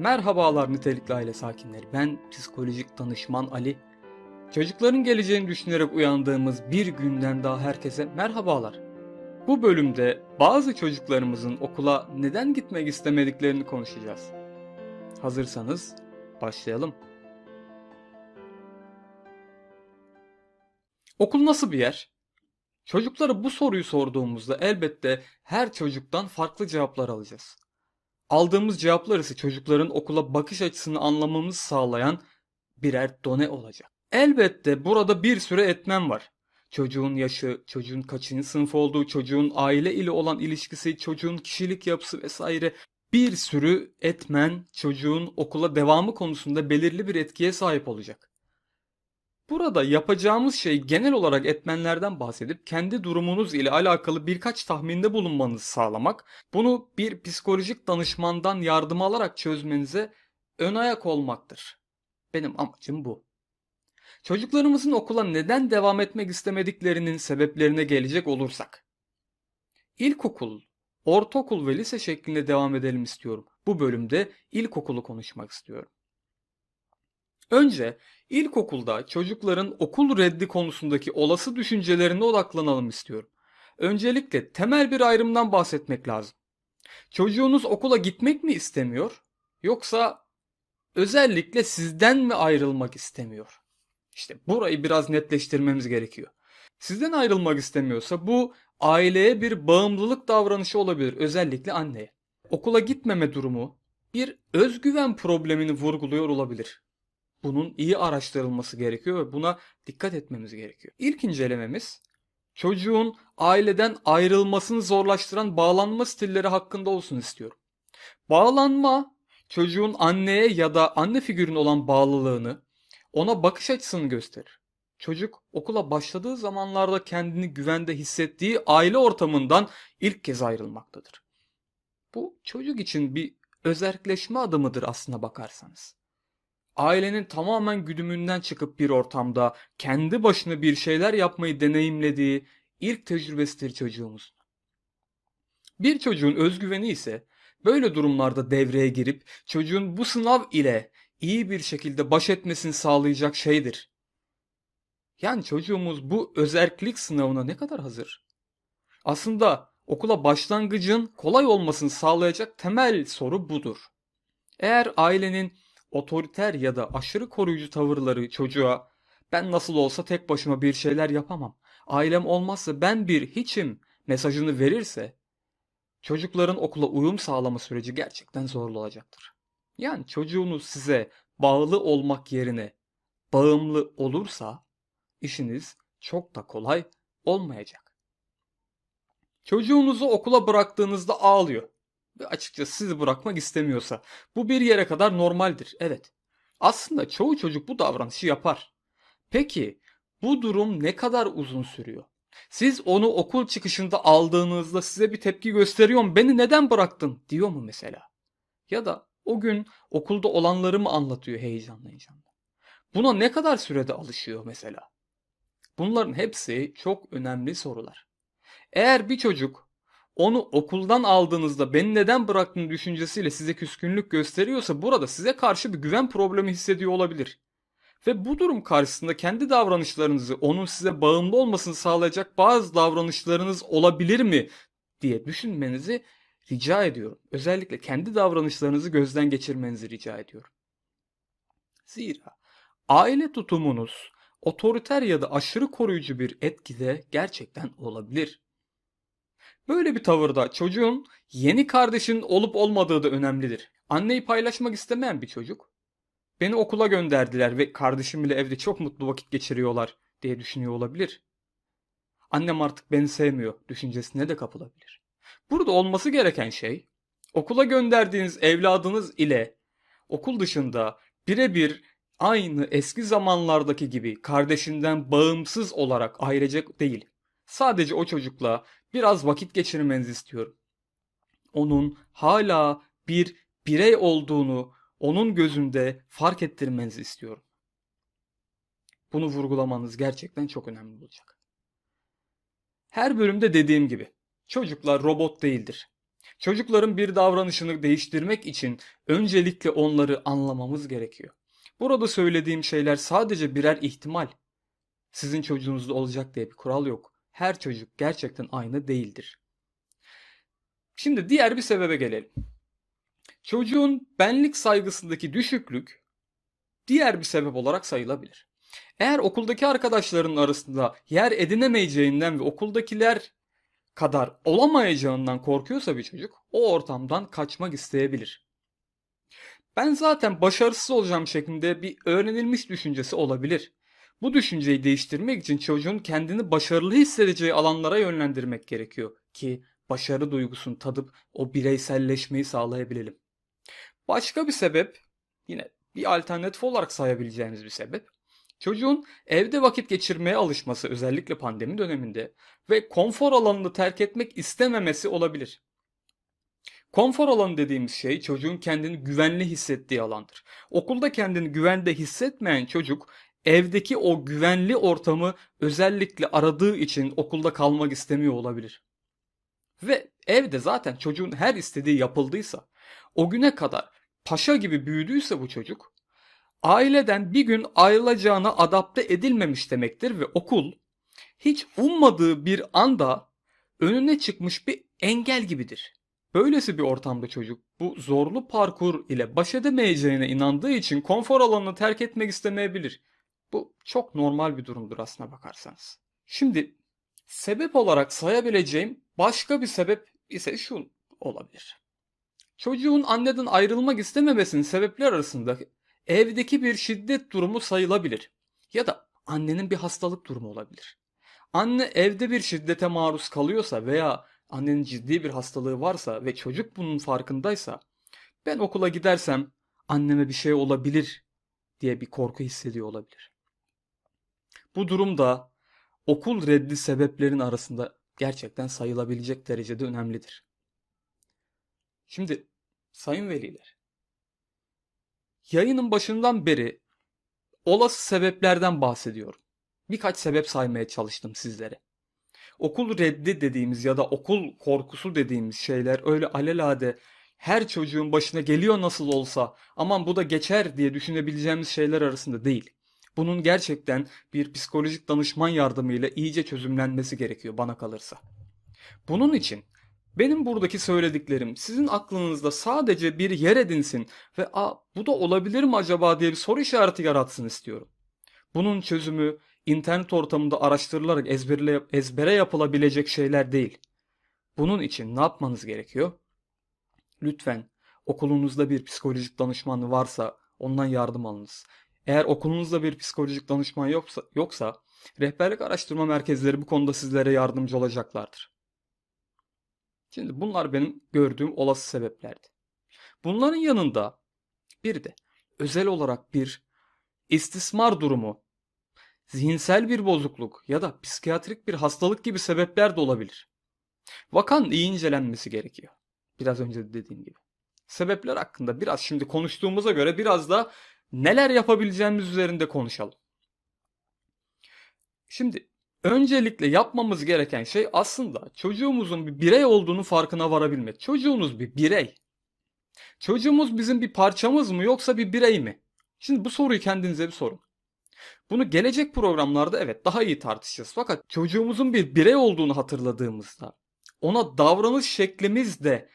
Merhabalar nitelikli aile sakinleri. Ben psikolojik danışman Ali. Çocukların geleceğini düşünerek uyandığımız bir günden daha herkese merhabalar. Bu bölümde bazı çocuklarımızın okula neden gitmek istemediklerini konuşacağız. Hazırsanız başlayalım. Okul nasıl bir yer? Çocuklara bu soruyu sorduğumuzda elbette her çocuktan farklı cevaplar alacağız. Aldığımız cevaplar ise çocukların okula bakış açısını anlamamızı sağlayan birer done olacak. Elbette burada bir sürü etmen var. Çocuğun yaşı, çocuğun kaçıncı sınıf olduğu, çocuğun aile ile olan ilişkisi, çocuğun kişilik yapısı vesaire bir sürü etmen çocuğun okula devamı konusunda belirli bir etkiye sahip olacak. Burada yapacağımız şey genel olarak etmenlerden bahsedip kendi durumunuz ile alakalı birkaç tahminde bulunmanızı sağlamak, bunu bir psikolojik danışmandan yardım alarak çözmenize ön ayak olmaktır. Benim amacım bu. Çocuklarımızın okula neden devam etmek istemediklerinin sebeplerine gelecek olursak. İlkokul, ortaokul ve lise şeklinde devam edelim istiyorum. Bu bölümde ilkokulu konuşmak istiyorum. Önce ilkokulda çocukların okul reddi konusundaki olası düşüncelerine odaklanalım istiyorum. Öncelikle temel bir ayrımdan bahsetmek lazım. Çocuğunuz okula gitmek mi istemiyor yoksa özellikle sizden mi ayrılmak istemiyor? İşte burayı biraz netleştirmemiz gerekiyor. Sizden ayrılmak istemiyorsa bu aileye bir bağımlılık davranışı olabilir, özellikle anneye. Okula gitmeme durumu bir özgüven problemini vurguluyor olabilir. Bunun iyi araştırılması gerekiyor ve buna dikkat etmemiz gerekiyor. İlk incelememiz çocuğun aileden ayrılmasını zorlaştıran bağlanma stilleri hakkında olsun istiyorum. Bağlanma çocuğun anneye ya da anne figürün olan bağlılığını, ona bakış açısını gösterir. Çocuk okula başladığı zamanlarda kendini güvende hissettiği aile ortamından ilk kez ayrılmaktadır. Bu çocuk için bir özerkleşme adımıdır aslına bakarsanız ailenin tamamen güdümünden çıkıp bir ortamda kendi başına bir şeyler yapmayı deneyimlediği ilk tecrübesidir çocuğumuz. Bir çocuğun özgüveni ise böyle durumlarda devreye girip çocuğun bu sınav ile iyi bir şekilde baş etmesini sağlayacak şeydir. Yani çocuğumuz bu özerklik sınavına ne kadar hazır? Aslında okula başlangıcın kolay olmasını sağlayacak temel soru budur. Eğer ailenin otoriter ya da aşırı koruyucu tavırları çocuğa ben nasıl olsa tek başıma bir şeyler yapamam. Ailem olmazsa ben bir hiçim mesajını verirse çocukların okula uyum sağlama süreci gerçekten zorlu olacaktır. Yani çocuğunuz size bağlı olmak yerine bağımlı olursa işiniz çok da kolay olmayacak. Çocuğunuzu okula bıraktığınızda ağlıyor ve açıkçası sizi bırakmak istemiyorsa. Bu bir yere kadar normaldir. Evet. Aslında çoğu çocuk bu davranışı yapar. Peki bu durum ne kadar uzun sürüyor? Siz onu okul çıkışında aldığınızda size bir tepki gösteriyorum. Beni neden bıraktın diyor mu mesela? Ya da o gün okulda olanları mı anlatıyor heyecanla heyecanla? Buna ne kadar sürede alışıyor mesela? Bunların hepsi çok önemli sorular. Eğer bir çocuk onu okuldan aldığınızda beni neden bıraktın düşüncesiyle size küskünlük gösteriyorsa burada size karşı bir güven problemi hissediyor olabilir. Ve bu durum karşısında kendi davranışlarınızı onun size bağımlı olmasını sağlayacak bazı davranışlarınız olabilir mi diye düşünmenizi rica ediyorum. Özellikle kendi davranışlarınızı gözden geçirmenizi rica ediyorum. Zira aile tutumunuz otoriter ya da aşırı koruyucu bir etkide gerçekten olabilir. Böyle bir tavırda çocuğun yeni kardeşinin olup olmadığı da önemlidir. Anneyi paylaşmak istemeyen bir çocuk beni okula gönderdiler ve kardeşimle evde çok mutlu vakit geçiriyorlar diye düşünüyor olabilir. Annem artık beni sevmiyor düşüncesine de kapılabilir. Burada olması gereken şey okula gönderdiğiniz evladınız ile okul dışında birebir aynı eski zamanlardaki gibi kardeşinden bağımsız olarak ailecek değil. Sadece o çocukla biraz vakit geçirmenizi istiyorum. Onun hala bir birey olduğunu onun gözünde fark ettirmenizi istiyorum. Bunu vurgulamanız gerçekten çok önemli olacak. Her bölümde dediğim gibi çocuklar robot değildir. Çocukların bir davranışını değiştirmek için öncelikle onları anlamamız gerekiyor. Burada söylediğim şeyler sadece birer ihtimal. Sizin çocuğunuzda olacak diye bir kural yok. Her çocuk gerçekten aynı değildir. Şimdi diğer bir sebebe gelelim. Çocuğun benlik saygısındaki düşüklük diğer bir sebep olarak sayılabilir. Eğer okuldaki arkadaşların arasında yer edinemeyeceğinden ve okuldakiler kadar olamayacağından korkuyorsa bir çocuk o ortamdan kaçmak isteyebilir. Ben zaten başarısız olacağım şeklinde bir öğrenilmiş düşüncesi olabilir. Bu düşünceyi değiştirmek için çocuğun kendini başarılı hissedeceği alanlara yönlendirmek gerekiyor ki başarı duygusunu tadıp o bireyselleşmeyi sağlayabilelim. Başka bir sebep yine bir alternatif olarak sayabileceğimiz bir sebep çocuğun evde vakit geçirmeye alışması özellikle pandemi döneminde ve konfor alanını terk etmek istememesi olabilir. Konfor alanı dediğimiz şey çocuğun kendini güvenli hissettiği alandır. Okulda kendini güvende hissetmeyen çocuk evdeki o güvenli ortamı özellikle aradığı için okulda kalmak istemiyor olabilir. Ve evde zaten çocuğun her istediği yapıldıysa, o güne kadar paşa gibi büyüdüyse bu çocuk, aileden bir gün ayrılacağına adapte edilmemiş demektir ve okul hiç ummadığı bir anda önüne çıkmış bir engel gibidir. Böylesi bir ortamda çocuk bu zorlu parkur ile baş edemeyeceğine inandığı için konfor alanını terk etmek istemeyebilir. Bu çok normal bir durumdur aslına bakarsanız. Şimdi sebep olarak sayabileceğim başka bir sebep ise şu olabilir. Çocuğun anneden ayrılmak istememesinin sebepler arasında evdeki bir şiddet durumu sayılabilir. Ya da annenin bir hastalık durumu olabilir. Anne evde bir şiddete maruz kalıyorsa veya annenin ciddi bir hastalığı varsa ve çocuk bunun farkındaysa ben okula gidersem anneme bir şey olabilir diye bir korku hissediyor olabilir. Bu durumda okul reddi sebeplerin arasında gerçekten sayılabilecek derecede önemlidir. Şimdi sayın veliler, yayının başından beri olası sebeplerden bahsediyorum. Birkaç sebep saymaya çalıştım sizlere. Okul reddi dediğimiz ya da okul korkusu dediğimiz şeyler öyle alelade her çocuğun başına geliyor nasıl olsa aman bu da geçer diye düşünebileceğimiz şeyler arasında değil. Bunun gerçekten bir psikolojik danışman yardımıyla iyice çözümlenmesi gerekiyor bana kalırsa. Bunun için benim buradaki söylediklerim sizin aklınızda sadece bir yer edinsin ve a bu da olabilir mi acaba diye bir soru işareti yaratsın istiyorum. Bunun çözümü internet ortamında araştırılarak ezberle, ezbere yapılabilecek şeyler değil. Bunun için ne yapmanız gerekiyor? Lütfen okulunuzda bir psikolojik danışman varsa ondan yardım alınız. Eğer okulunuzda bir psikolojik danışman yoksa, yoksa rehberlik araştırma merkezleri bu konuda sizlere yardımcı olacaklardır. Şimdi bunlar benim gördüğüm olası sebeplerdi. Bunların yanında bir de özel olarak bir istismar durumu, zihinsel bir bozukluk ya da psikiyatrik bir hastalık gibi sebepler de olabilir. Vakan iyi incelenmesi gerekiyor. Biraz önce de dediğim gibi. Sebepler hakkında biraz şimdi konuştuğumuza göre biraz da neler yapabileceğimiz üzerinde konuşalım. Şimdi öncelikle yapmamız gereken şey aslında çocuğumuzun bir birey olduğunu farkına varabilmek. Çocuğunuz bir birey. Çocuğumuz bizim bir parçamız mı yoksa bir birey mi? Şimdi bu soruyu kendinize bir sorun. Bunu gelecek programlarda evet daha iyi tartışacağız. Fakat çocuğumuzun bir birey olduğunu hatırladığımızda ona davranış şeklimiz de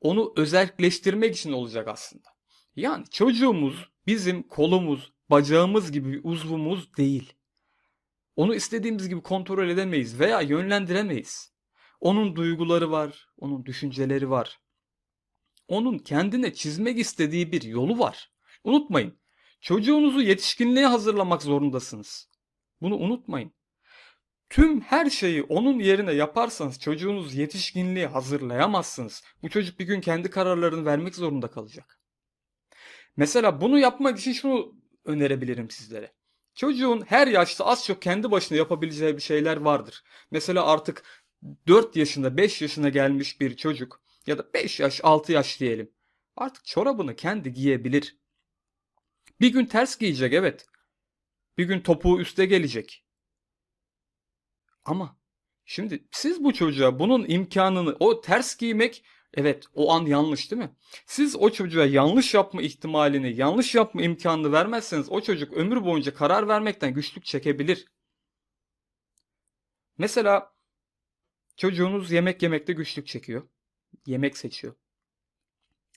onu özelleştirmek için olacak aslında. Yani çocuğumuz bizim kolumuz, bacağımız gibi bir uzvumuz değil. Onu istediğimiz gibi kontrol edemeyiz veya yönlendiremeyiz. Onun duyguları var, onun düşünceleri var. Onun kendine çizmek istediği bir yolu var. Unutmayın. Çocuğunuzu yetişkinliğe hazırlamak zorundasınız. Bunu unutmayın. Tüm her şeyi onun yerine yaparsanız çocuğunuz yetişkinliğe hazırlayamazsınız. Bu çocuk bir gün kendi kararlarını vermek zorunda kalacak. Mesela bunu yapmak için şunu önerebilirim sizlere. Çocuğun her yaşta az çok kendi başına yapabileceği bir şeyler vardır. Mesela artık 4 yaşında 5 yaşına gelmiş bir çocuk ya da 5 yaş 6 yaş diyelim. Artık çorabını kendi giyebilir. Bir gün ters giyecek evet. Bir gün topuğu üste gelecek. Ama şimdi siz bu çocuğa bunun imkanını o ters giymek Evet, o an yanlış değil mi? Siz o çocuğa yanlış yapma ihtimalini, yanlış yapma imkanını vermezseniz o çocuk ömür boyunca karar vermekten güçlük çekebilir. Mesela çocuğunuz yemek yemekte güçlük çekiyor. Yemek seçiyor.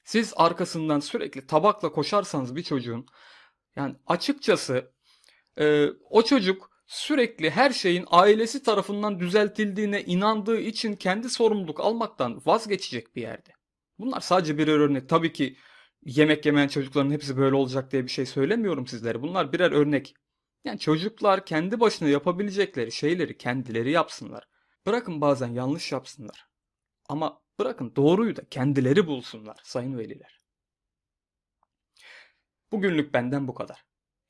Siz arkasından sürekli tabakla koşarsanız bir çocuğun yani açıkçası e, o çocuk sürekli her şeyin ailesi tarafından düzeltildiğine inandığı için kendi sorumluluk almaktan vazgeçecek bir yerde. Bunlar sadece birer örnek. Tabii ki yemek yemeyen çocukların hepsi böyle olacak diye bir şey söylemiyorum sizlere. Bunlar birer örnek. Yani çocuklar kendi başına yapabilecekleri şeyleri kendileri yapsınlar. Bırakın bazen yanlış yapsınlar. Ama bırakın doğruyu da kendileri bulsunlar sayın veliler. Bugünlük benden bu kadar.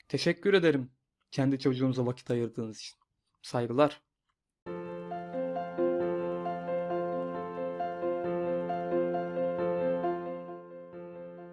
Teşekkür ederim kendi çocuğunuza vakit ayırdığınız için. Saygılar.